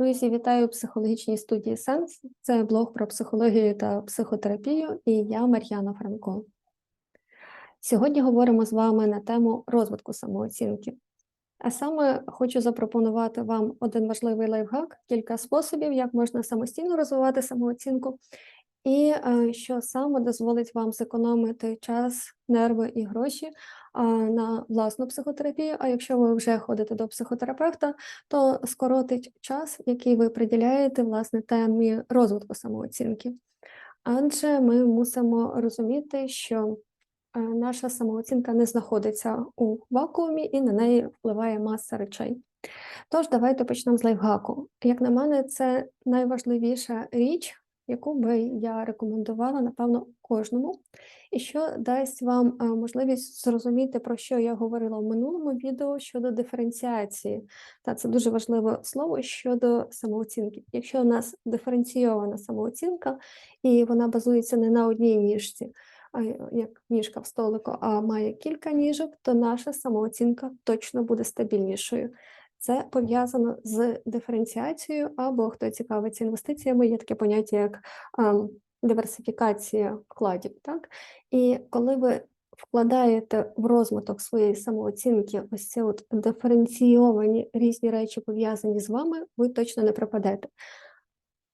Друзі, вітаю психологічній студії Сенс. Це блог про психологію та психотерапію, і я Мар'яна Франко. Сьогодні говоримо з вами на тему розвитку самооцінки. А саме хочу запропонувати вам один важливий лайфхак, кілька способів, як можна самостійно розвивати самооцінку, і е, що саме дозволить вам зекономити час, нерви і гроші на власну психотерапію. А якщо ви вже ходите до психотерапевта, то скоротить час, який ви приділяєте власне темі розвитку самооцінки. Адже ми мусимо розуміти, що е, наша самооцінка не знаходиться у вакуумі і на неї впливає маса речей. Тож, давайте почнемо з лайфхаку. Як на мене, це найважливіша річ, яку би я рекомендувала, напевно, кожному, і що дасть вам е, можливість зрозуміти, про що я говорила в минулому відео щодо диференціації. Та це дуже важливе слово щодо самооцінки. Якщо у нас диференційована самооцінка, і вона базується не на одній ніжці, а як ніжка в столику, а має кілька ніжок, то наша самооцінка точно буде стабільнішою. Це пов'язано з диференціацією, або хто цікавиться інвестиціями, є таке поняття як а, диверсифікація вкладів. Так? І коли ви вкладаєте в розвиток своєї самооцінки ось ці от диференційовані різні речі пов'язані з вами, ви точно не пропадете.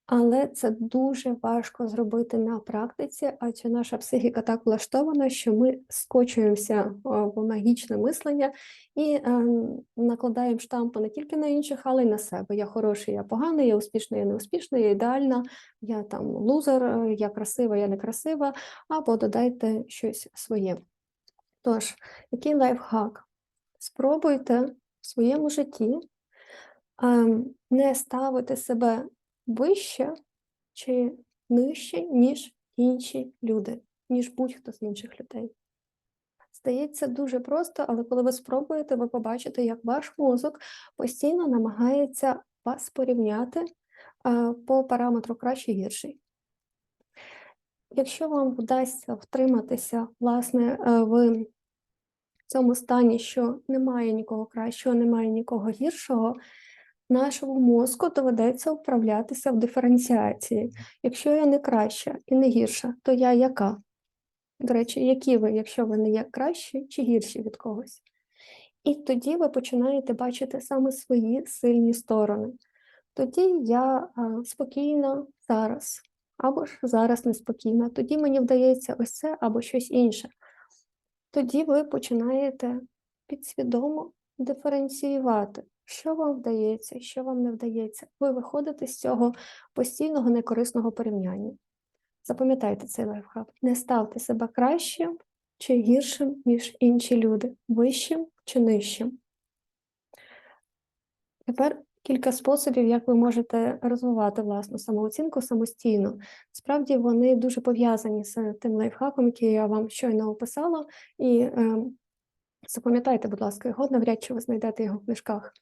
Але це дуже важко зробити на практиці, адже наша психіка так влаштована, що ми скочуємося в магічне мислення і е, накладаємо штампи не тільки на інших, але й на себе. Я хороший, я поганий, я успішний, я неуспішний, я ідеальна, я там лузер, я красива, я некрасива, або додайте щось своє. Тож, який лайфхак? Спробуйте в своєму житті е, не ставити себе вище чи нижче, ніж інші люди, ніж будь-хто з інших людей. Здається, дуже просто, але коли ви спробуєте, ви побачите, як ваш мозок постійно намагається вас порівняти по параметру краще гірший. Якщо вам вдасться втриматися, власне, в цьому стані, що немає нікого кращого, немає нікого гіршого, нашому мозку доведеться вправлятися в диференціації. Якщо я не краща і не гірша, то я яка? До речі, які ви, якщо ви не є кращі чи гірші від когось? І тоді ви починаєте бачити саме свої сильні сторони. Тоді я спокійна зараз, або ж зараз неспокійна, тоді мені вдається ось це або щось інше. Тоді ви починаєте підсвідомо диференціювати, що вам вдається, що вам не вдається. Ви виходите з цього постійного некорисного порівняння. Запам'ятайте цей лайфхак. Не ставте себе кращим чи гіршим, ніж інші люди, вищим чи нижчим. Тепер кілька способів, як ви можете розвивати власну самооцінку самостійно. Справді вони дуже пов'язані з тим лайфхаком, який я вам щойно описала, і е, запам'ятайте, будь ласка, його навряд чи ви знайдете його в книжках.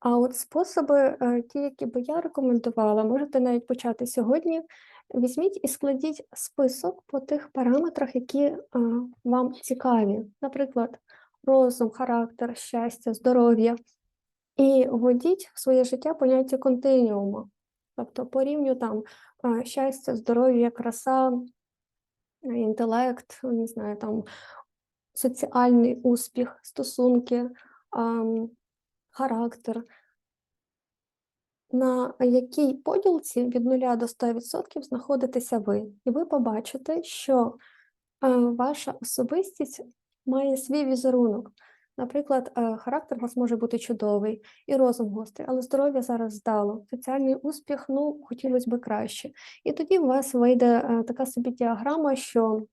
А от способи, е, ті, які би я рекомендувала, можете навіть почати сьогодні. Візьміть і складіть список по тих параметрах, які е, вам цікаві, наприклад, розум, характер, щастя, здоров'я. І вводіть в своє життя поняття континіуму, тобто порівню там е, щастя, здоров'я, краса, інтелект, не знаю, там соціальний успіх, стосунки характер, на якій поділці від 0 до 100% знаходитеся ви. І ви побачите, що е, ваша особистість має свій візерунок. Наприклад, е, характер у вас може бути чудовий і розум гострий, але здоров'я зараз здало. Соціальний успіх, ну, хотілося б краще. І тоді у вас вийде е, така собі діаграма, що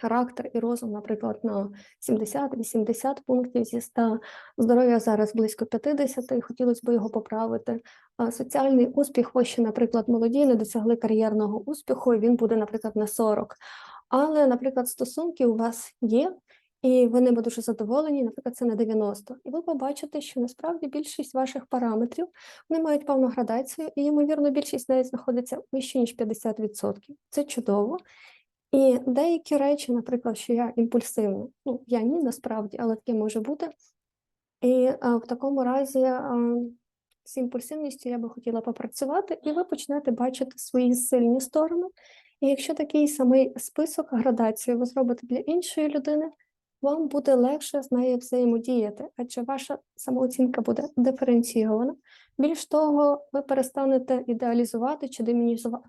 характер і розум, наприклад, на 70-80 пунктів зі 100, здоров'я зараз близько 50, і хотілося б його поправити. А соціальний успіх, ви ще, наприклад, молоді, не досягли кар'єрного успіху, і він буде, наприклад, на 40. Але, наприклад, стосунки у вас є, і ви ними дуже задоволені, наприклад, це на 90. І ви побачите, що насправді більшість ваших параметрів вони мають певну градацію, і, ймовірно, більшість навіть знаходиться вище, ніж 50%. Це чудово. І деякі речі, наприклад, що я імпульсивна, ну я ні, насправді, але таке може бути. І а, в такому разі а, з імпульсивністю я би хотіла попрацювати, і ви почнете бачити свої сильні сторони. І якщо такий самий список, градацію ви зробите для іншої людини, вам буде легше з нею взаємодіяти, адже ваша самооцінка буде диференційована. Більш того, ви перестанете ідеалізувати чи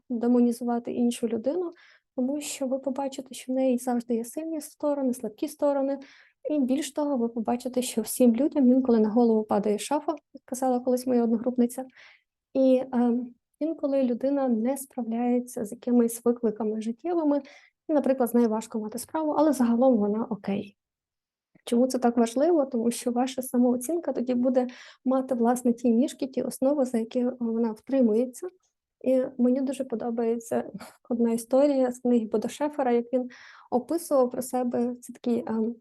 демонізувати іншу людину, тому що ви побачите, що в неї завжди є сильні сторони, слабкі сторони. І більш того, ви побачите, що всім людям інколи на голову падає шафа, як казала колись моя одногрупниця. І е, інколи людина не справляється з якимись викликами життєвими, і, наприклад, з нею важко мати справу, але загалом вона окей. Чому це так важливо? Тому що ваша самооцінка тоді буде мати власне ті ніжки, ті основи, за які вона втримується. І мені дуже подобається одна історія з книги Бодо Шефера, як він описував про себе це такий ем,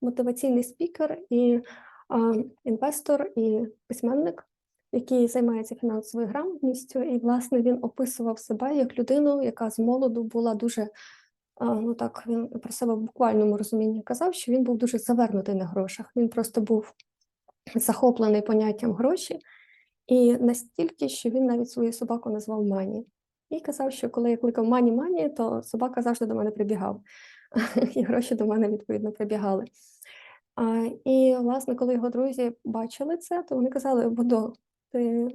мотиваційний спікер і ем, інвестор, і письменник, який займається фінансовою грамотністю. І, власне, він описував себе як людину, яка з молоду була дуже ну так, він про себе в буквальному розумінні казав, що він був дуже завернутий на грошах. Він просто був захоплений поняттям гроші, і настільки, що він навіть свою собаку назвав Мані. І казав, що коли я кликав Мані Мані, то собака завжди до мене прибігав, і гроші до мене відповідно прибігали. І, власне, коли його друзі бачили це, то вони казали: Бодо, ти,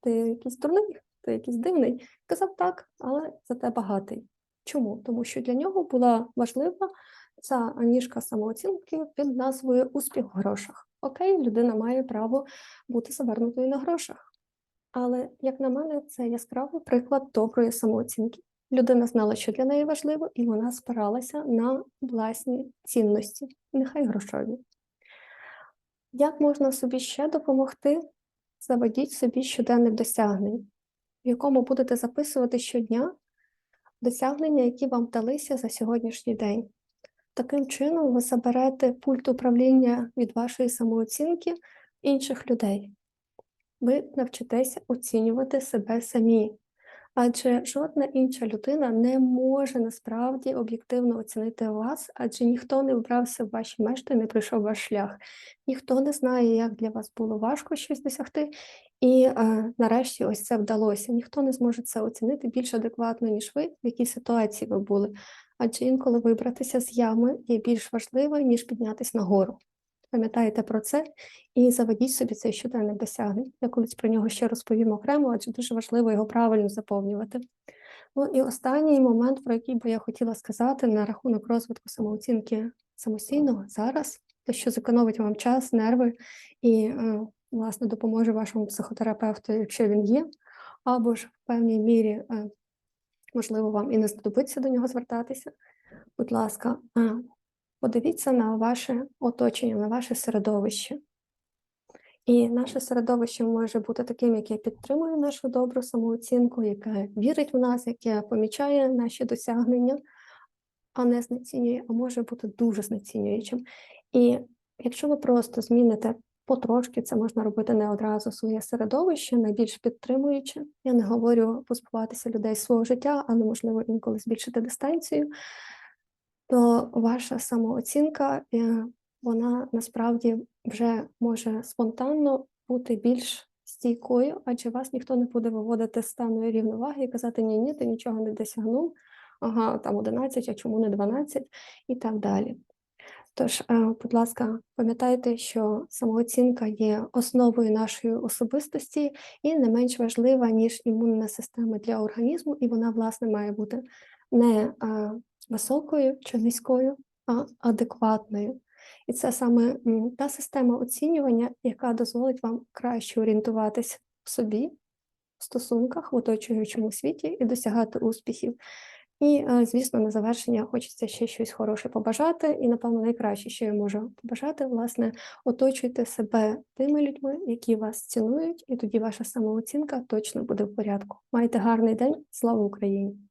ти якийсь дурний, ти якийсь дивний. Казав так, але зате багатий. Чому? Тому що для нього була важлива ця ніжка самооцінки під назвою Успіх в грошах. Окей, людина має право бути завернутою на грошах. Але, як на мене, це яскравий приклад доброї самооцінки. Людина знала, що для неї важливо, і вона спиралася на власні цінності, нехай грошові. Як можна собі ще допомогти? Заведіть собі щоденних досягнень, в якому будете записувати щодня досягнення, які вам вдалися за сьогоднішній день. Таким чином, ви заберете пульт управління від вашої самооцінки інших людей. Ви навчитеся оцінювати себе самі, адже жодна інша людина не може насправді об'єктивно оцінити вас, адже ніхто не вбрався в ваші мешти, не пройшов ваш шлях, ніхто не знає, як для вас було важко щось досягти, і е, нарешті ось це вдалося. Ніхто не зможе це оцінити більш адекватно, ніж ви, в якій ситуації ви були. Адже інколи вибратися з ями є більш важливо, ніж піднятися нагору. Пам'ятаєте про це і заведіть собі цей щоденник досягнень. Я колись про нього ще розповім окремо, адже дуже важливо його правильно заповнювати. Ну і останній момент, про який би я хотіла сказати на рахунок розвитку самооцінки самостійного зараз, те, що зекономить вам час, нерви і, е, власне, допоможе вашому психотерапевту, якщо він є, або ж в певній мірі, е, можливо, вам і не знадобиться до нього звертатися. Будь ласка, е, подивіться на ваше оточення, на ваше середовище. І наше середовище може бути таким, яке підтримує нашу добру самооцінку, яке вірить в нас, яке помічає наші досягнення, а не знецінює, а може бути дуже знецінюючим. І якщо ви просто зміните потрошки, це можна робити не одразу своє середовище, найбільш підтримуюче. Я не говорю позбуватися людей свого життя, але можливо інколи збільшити дистанцію, то ваша самооцінка е, вона насправді вже може спонтанно бути більш стійкою, адже вас ніхто не буде виводити з стану рівноваги і казати, ні, ні, ти нічого не досягнув, ага, там 11, а чому не 12 і так далі. Тож, е, будь ласка, пам'ятайте, що самооцінка є основою нашої особистості і не менш важлива, ніж імунна система для організму, і вона, власне, має бути не е, високою чи низькою, а адекватною. І це саме та система оцінювання, яка дозволить вам краще орієнтуватись в собі, в стосунках, в оточуючому світі і досягати успіхів. І, е, звісно, на завершення хочеться ще щось хороше побажати. І, напевно, найкраще, що я можу побажати, власне, оточуйте себе тими людьми, які вас цінують, і тоді ваша самооцінка точно буде в порядку. Майте гарний день, слава Україні!